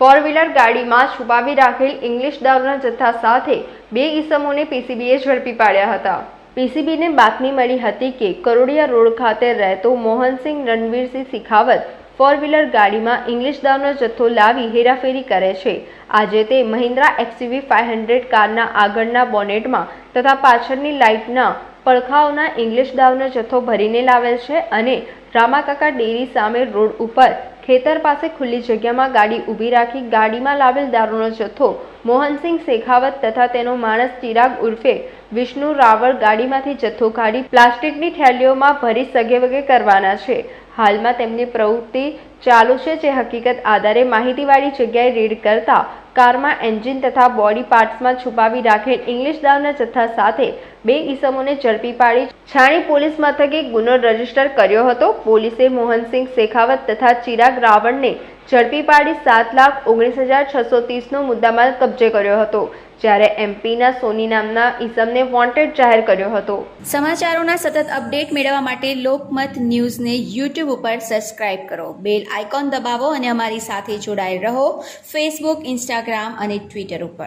Four wheeler ગાડીમાં છુપાવી રાખેલ ઇંગ્લિશ દારૂના જથ્થા સાથે બે ઈસમોને પીસીબીએ ઝડપી પાડ્યા હતા. પીસીબીને બાતમી મળી હતી કે કરોડિયા રોડ ખાતે રહેતો મોહનસિંહ રણવીરસિંહ શિખાવત ફોર વ્હીલર ગાડીમાં ઇંગ્લિશ દારૂનો જથ્થો લાવી હેરાફેરી કરે છે. આજે તે મહિન્દ્રા એક્સયુવી ફાઇવ હંડ્રેડ કારના આગળના બોનેટમાં તથા પાછળની લાઇટના પડખાઓના ઇંગ્લિશ દાવનો જથ્થો ભરીને લાવેલ છે અને રામાકાકા ડેરી સામે રોડ ઉપર ખેતર પાસે ખુલ્લી જગ્યામાં ગાડી ઊભી રાખી ગાડીમાં લાવેલ દારૂનો જથ્થો મોહનસિંહ શેખાવત તથા તેનો માણસ ચિરાગ ઉર્ફે વિષ્ણુ રાવળ ગાડીમાંથી જથ્થો કાઢી પ્લાસ્ટિકની થેલીઓમાં ભરી સગેવગે કરવાના છે. હાલમાં તેમની પ્રવૃત્તિ ચાલુ છે, જે હકીકત આધારે માહિતીવાળી જગ્યાએ રેડ કરતા કારમાં એન્જિન તથા બોડી પાર્ટ્સમાં છુપાવી રાખેલ ઇંગ્લિશ દાવના જથ્થા સાથે બે ઈસમોને ઝડપી પાડી છાણી પોલીસ મથકે ગુનો રજિસ્ટર કર્યો હતો. પોલીસે મોહનસિંહ શેખાવત તથા ચિરાગ રાવણને ઝડપી પાડી સાત લાખ ઓગણીસ હજાર છસો ત્રીસનો મુદ્દામાલ કબજે કર્યો હતો. જ્યારે એમપીના સોની નામના ઇસમને વોન્ટેડ જાહેર કર્યો હતો. સમાચારોના સતત અપડેટ મેળવવા માટે લોકમત ન્યૂઝને યુટ્યુબ ઉપર સબસ્ક્રાઇબ કરો. બેલ આઇકોન દબાવો અને અમારી સાથે જોડાયેલ રહો. ફેસબુક ઇન્સ્ટાગ્રામ અને ટ્વિટર ઉપર.